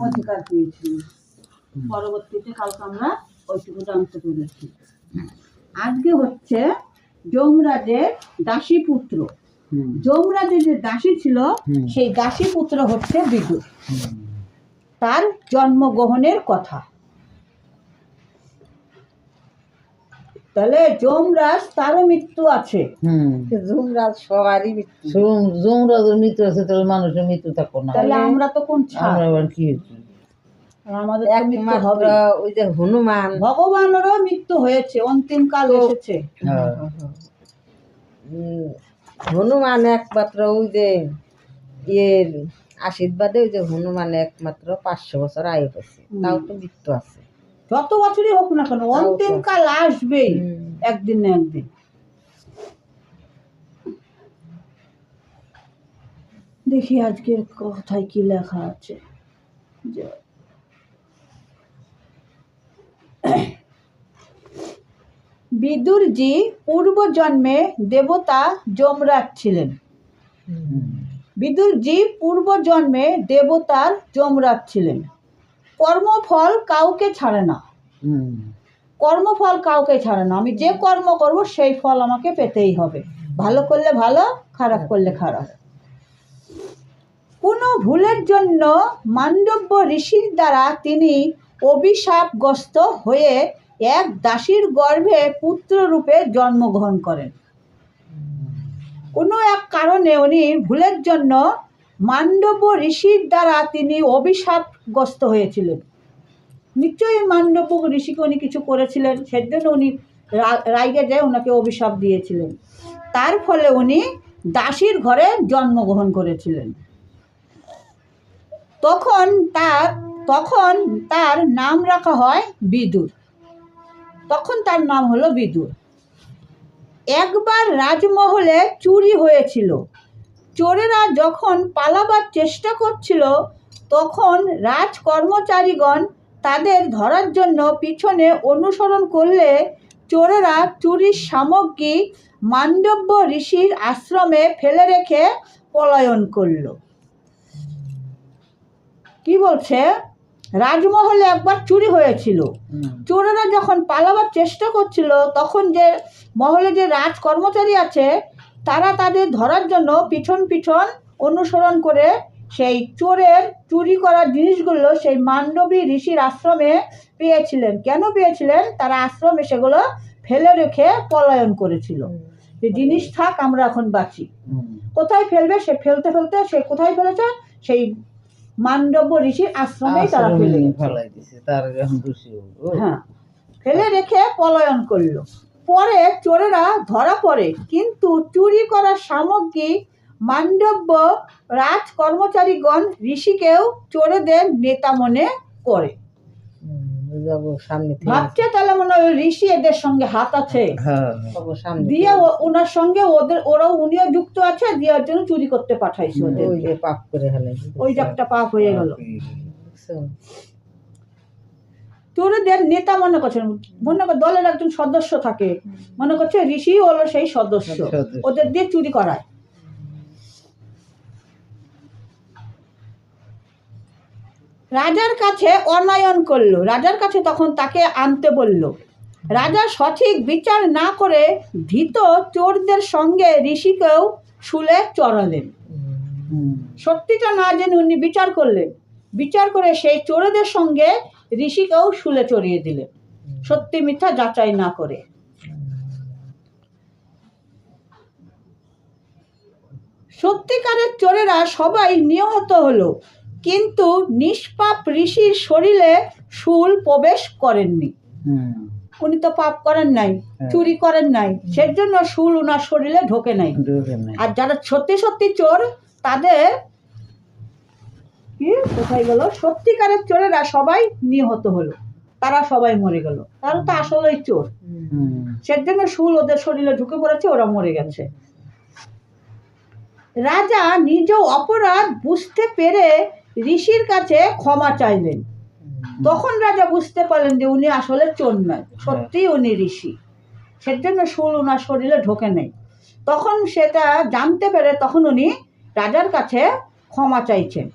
অধিকার পেয়েছিল। পরবর্তীতে কালকে আমরা ওইটুকু জানতে পেরেছি। আজকে হচ্ছে যমরাজের দাসী পুত্র। যমরাজের যে দাসী ছিল সেই দাসী পুত্র হচ্ছে বিদুর। তার জন্মগ্রহণের কথা। তাহলে যমরাজ তারও মৃত্যু আছে। হুম। যমরাজ সবারই মৃত্যু। যমরাজের মৃত্যু আছে তাহলে মানুষের মৃত্যু থাকব না। তাহলে আমরা তো কোন ছাড় আমরা আবার কি আমাদের একমাত্র হবে। ওই যে হনুমান। ভগবানেরও মৃত্যু হয়েছে অন্তিম কাল এসেছে। হ্যাঁ। উম, হনুমান একমাত্র ওই যে ইয়ের আশীর্বাদে ওই যে হনুমান একমাত্র পাঁচশো বছর আয়ু পেয়েছে তাও তো মৃত্যু আছে। যত বছরই হোক না কেন অন্তিম কাল আসবেই একদিন না একদিন। দেখি আজকের কথায় কি লেখা আছে। যে বিদুরজি পূর্বজন্মে দেবতা যমরাজ ছিলেন। বিদুরজি পূর্বজন্মে দেবতার যমরাজ ছিলেন। কর্মফল কাউকে ছাড়ে না। কর্মফল কাউকে ছাড়ে না। আমি যে কর্ম করব, সেই ফল আমাকে পেতেই হবে। ভালো করলে ভালো, খারাপ করলে খারাপ। কোনো ভুলের জন্য মান্ডব্য ঋষির দ্বারা তিনি অভিশাপগ্রস্ত হয়ে এক দাসীর গর্ভে পুত্ররূপে জন্মগ্রহণ করেন। কোনো এক কারণে উনি ভুলের জন্য মান্ডব্য ঋষির দ্বারা তিনি অভিশাপগ্রস্ত হয়েছিলেন। নিশ্চয়ই মান্ডব্য ঋষিকে উনি কিছু করেছিলেন, সেজন্য উনি রা- রাইগে যায় ওনাকে অভিশাপ দিয়েছিলেন। তার ফলে উনি দাসীর ঘরে জন্মগ্রহণ করেছিলেন। তখন তার তখন তার নাম রাখা হয় বিদুর। তখন তার নাম হলো বিদুর। একবার রাজমহলে চুরি হয়েছিল। চোরেরা যখন পালাবার চেষ্টা করছিল, তখন রাজ কর্মচারীগণ তাদের ধরার জন্য পিছনে অনুসরণ করলে চোরেরা চুরির সামগ্রী মান্ডব্য ঋষির আশ্রমে ফেলে রেখে পলায়ন করল। কি বলছে? রাজমহলে একবার চুরি হয়েছিল। চোরেরা যখন পালাবার চেষ্টা করছিল তখন যে মহলে যে রাজ কর্মচারী আছে তারা তাদের ধরার জন্য পিছন পিছন অনুসরণ করে সেই চোরের চুরি করা জিনিসগুলো সেই মান্ডবী ঋষির আশ্রমে পেয়েছিলেন। কেন পেয়েছিলেন? তারা আশ্রমে সেগুলো ফেলে রেখে পলায়ন করেছিল। যে জিনিস থাক আমরা এখন বাঁচি। কোথায় ফেলবে? সে ফেলতে ফেলতে সে কোথায় ফেলেছে? সেই মান্ডব্য ঋষির আশ্রমেই তারা ফেলে হ্যাঁ। ফেলে রেখে পলায়ন করল। পরে চোরেরা ধরা পড়ে। কিন্তু চুরি করা সামগ্রী মান্ডব্য রাজ কর্মচারীগণ ঋষিকেও চোরেদের নেতা মনে করে। ভাবছে তাহলে মনে হয় ঋষি এদের সঙ্গে হাত আছে। হ্যাঁ দিয়ে ওনার সঙ্গে ওদের ওরাও উনিও যুক্ত আছে দেওয়ার জন্য চুরি করতে পাঠাইছে ওদের ওই যে পাপ করে হেলে ওই যে একটা পাপ হয়ে গেল? চোরেদের নেতা মনে করছেন মনে কর দলের একজন সদস্য থাকে। মনে করছে ঋষি হলো সেই সদস্য। সদস্য। ওদের দিয়ে চুরি করায়। রাজার কাছে অনায়ন করল। রাজার কাছে তখন তাকে আনতে বলল, রাজা সঠিক বিচার না করে ধৃত চোরদের সঙ্গে ঋষিকেও শুলে চড়ালেন। সত্যিটা না জেনে উনি বিচার করলেন। বিচার করে সেই চোরেদের সঙ্গে ঋষিকেও শুলে চড়িয়ে দিলেন। সত্যি মিথ্যা যাচাই না করে। সত্যিকারের চোরেরা সবাই নিহত হলো। কিন্তু নিষ্পাপ ঋষির শরীরে শুল প্রবেশ করেননি। উনি তো পাপ করেন নাই হ্যাঁ। চুরি করেন নাই সেজন্য শুল ওনার শরীরে ঢোকে নাই। আর যারা সত্যি সত্যি চোর তাদের কি কোথায় গেল? সত্যিকারের চোরেরা সবাই নিহত হলো। তারা সবাই মরে গেল। তারা তো আসলেই চোর। সেজন্য শুল ওদের শরীরে ঢুকে পড়েছে ওরা মরে গেছে। রাজা নিজ অপরাধ বুঝতে পেরে ঋষির কাছে ক্ষমা চাইলেন। তখন রাজা বুঝতে পারলেন যে উনি আসলে চোর নয় সত্যি উনি ঋষি। সেজন্য শুল ওনার শরীরে ঢোকে নেই। তখন সেটা জানতে পেরে তখন উনি রাজার কাছে ক্ষমা চাইছেন।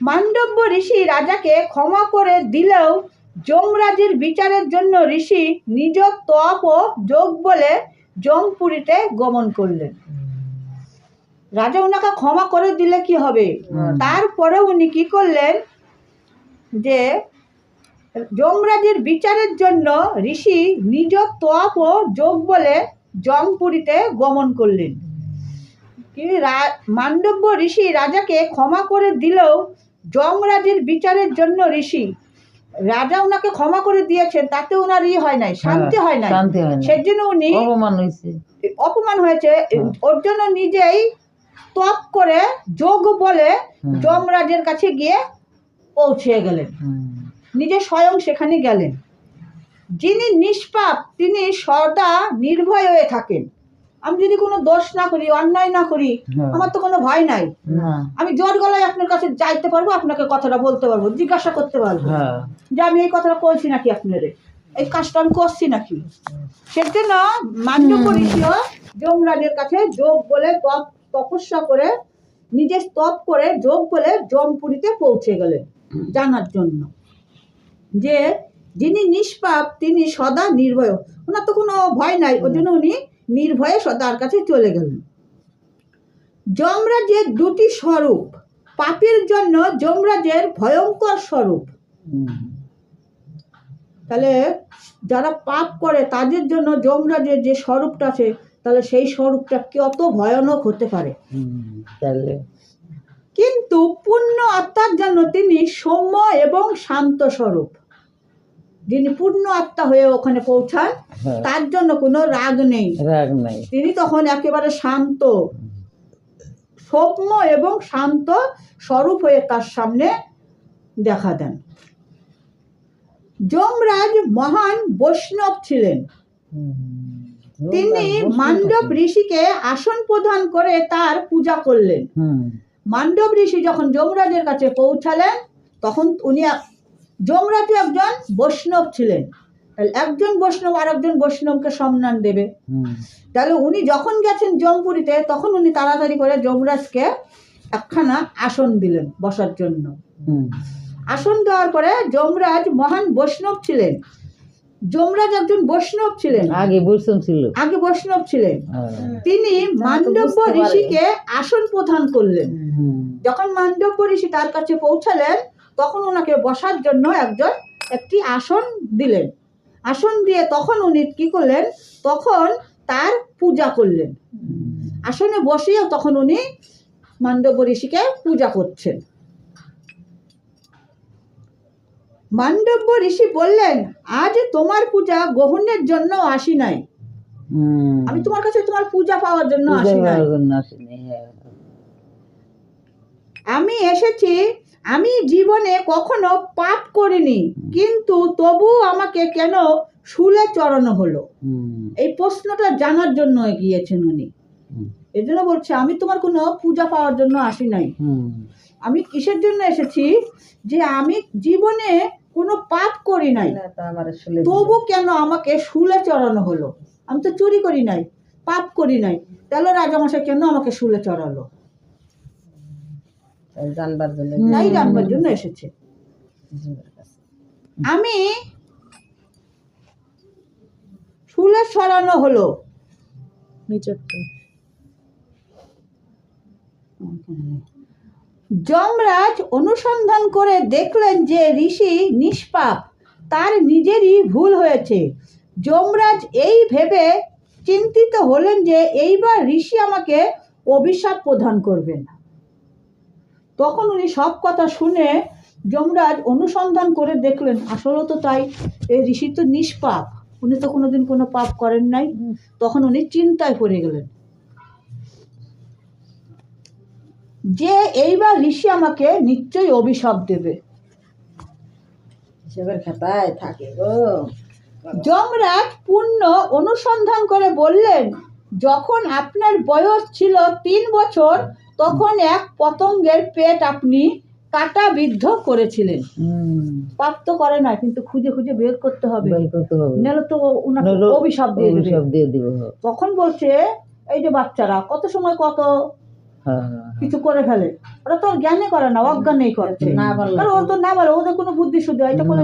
মান্ডব্য ঋষি রাজাকে ক্ষমা করে দিলেও যমরাজের বিচারের জন্য ঋষি নিজ তপ ও যোগ বলে যমপুরীতে গমন করলেন। রাজা ওনাকে ক্ষমা করে দিলে কি হবে। তারপরে উনি কি করলেন? যে যমরাজের বিচারের জন্য ঋষি নিজ তপ ও যোগ বলে জমপুরীতে গমন করলেন। কি মান্ডব্য ঋষি রাজাকে ক্ষমা করে দিলেও যমরাজের বিচারের জন্য ঋষি রাজা ওনাকে ক্ষমা করে দিয়েছেন তাতে ওনার ই হয় নাই শান্তি হয় নাই। না সেজন্য উনি অপমান হয়েছে। অপমান হয়েছে। হ্যাঁ। ওর জন্য নিজেই তপ করে যোগ বলে যমরাজের কাছে গিয়ে পৌঁছে গেলেন। নিজে স্বয়ং সেখানে গেলেন। যিনি নিষ্পাপ তিনি সদা নির্ভয় হয়ে থাকেন। আমি যদি কোনো দোষ না করি অন্যায় না করি হ্যাঁ। আমার তো কোনো ভয় নাই। আমি জোর গলায় আপনার কাছে যাইতে পারব আপনাকে কথাটা বলতে পারব জিজ্ঞাসা করতে পারব। হ্যাঁ। যে আমি এই কথাটা করছি নাকি আপনারে? এই কাজটা আমি করছি নাকি? সেজন্য মান্ডব্য ঋষিও যমরাজের কাছে যোগ বলে তপ তপস্যা করে, নিজে তপ করে, যোগ বলে জমপুরীতে পৌঁছে গেলেন জানার জন্য। যে যিনি নিষ্পাপ, তিনি সদা নির্ভয়। ওনার তো কোনো ভয় নাই, ওই জন্য উনি নির্ভয়ে সদার কাছে চলে গেলেন। যমরাজের দুটি স্বরূপ, পাপের জন্য যমরাজের ভয়ঙ্কর স্বরূপ। তাহলে যারা পাপ করে, তাদের জন্য যমরাজের যে স্বরূপটা আছে তাহলে সেই স্বরূপটা কত ভয়ানক হতে পারে? তাহলে কিন্তু পূর্ণ আত্মার জন্য তিনি সৌম্য এবং শান্ত স্বরূপ। যিনি পূর্ণ আত্মা হয়ে ওখানে পৌঁছান হ্যাঁ, তার জন্য কোনো রাগ নেই। রাগ নাই। তিনি তখন একেবারে শান্ত সৌম্য এবং শান্ত স্বরূপ হয়ে তার সামনে দেখা দেন। যমরাজ মহান বৈষ্ণব ছিলেন। তিনি মান্ডব ঋষিকে আসন প্রদান করে তার পূজা করলেন। মান্ডব ঋষি যখন যমরাজের কাছে পৌঁছালেন তখন উনি যমরাজ একজন বৈষ্ণব ছিলেন। তাহলে একজন বৈষ্ণব আর একজন বৈষ্ণবকে সম্মান দেবে। হুম। তাহলে উনি যখন গেছেন জমপুরিতে তখন উনি তাড়াতাড়ি করে যমরাজকে একখানা আসন দিলেন বসার জন্য। হুম। আসন দেওয়ার পরে যমরাজ মহান বৈষ্ণব ছিলেন। যমরাজ একজন বৈষ্ণব ছিলেন। আগে বৈষ্ণব ছিল। আগে বৈষ্ণব ছিলেন। হ্যাঁ। তিনি মান্ডব্য ঋষিকে আসন প্রদান করলেন। যখন মান্ডব্য ঋষি তার কাছে পৌঁছালেন তখন ওনাকে বসার জন্য একজন একটি আসন দিলেন। আসন দিয়ে তখন উনি কি করলেন? তখন তার পূজা করলেন। আসনে বসিয়ে তখন উনি মান্ডব্য ঋষিকে পূজা করছেন। মান্ডব্য ঋষি বললেন আজ তোমার পূজা গ্রহণের জন্য আসি নাই আমি তোমার কাছে তোমার পূজা পাওয়ার জন্য আসি নাই হ্যাঁ। আমি এসেছি আমি জীবনে কখনো পাপ করিনি কিন্তু তবু আমাকে কেন শুলে চড়ানো হলো। এই প্রশ্নটা জানার জন্য গিয়েছেন উনি। এই জন্য বলছে আমি তোমার কোনো পূজা পাওয়ার জন্য আসি নাই। আমি কিসের জন্য এসেছি? যে আমি জীবনে কোনো পাপ করি নাই। না, তা আমার শুলে তবু কেন আমাকে শুলে চড়ানো হলো? আমি তো চুরি করি নাই পাপ করি নাই। তাহলে রাজামশাই কেন আমাকে শুলে চড়ালো? জানবার জন্য তাই জানবার জন্য এসেছে। আমি শুলে সরানো হলো। যমরাজ অনুসন্ধান করে দেখলেন যে ঋষি নিষ্পাপ তার নিজেরই ভুল হয়েছে। যমরাজ এই ভেবে চিন্তিত হলেন যে এইবার ঋষি আমাকে অভিশাপ প্রদান করবেন। তখন উনি সব কথা শুনে যমরাজ অনুসন্ধান করে দেখলেন আসলে তো তাই এই ঋষি তো নিষ্পাপ উনি তো কোনোদিন কোনো পাপ করেন নাই। তখন উনি চিন্তায় পড়ে গেলেন। যে এইবার ঋষি আমাকে নিশ্চয়ই অভিশাপ দেবে। হিসেবের খাতায় থাকে গো। যমরাজ পূর্ণ অনুসন্ধান করে বললেন যখন আপনার বয়স ছিল তিন বছর তখন এক পতঙ্গের পেট আপনি কাটা বিদ্ধ করেছিলেন। পাপ করে না কিন্তু খুঁজে খুঁজে বের করতে হবে। বের করতে হবে। নাহলে তো উনাকে অভিশাপ দিয়ে দেবে। তখন বলছে এই যে বাচ্চারা কত সময় কত। কিছু করে ফেলে। ওরা তো জ্ঞানে করে না অজ্ঞানেই করছে। না তো না বলে ওদের কোনো বুদ্ধি শুদ্ধি হয়? এটা কোনো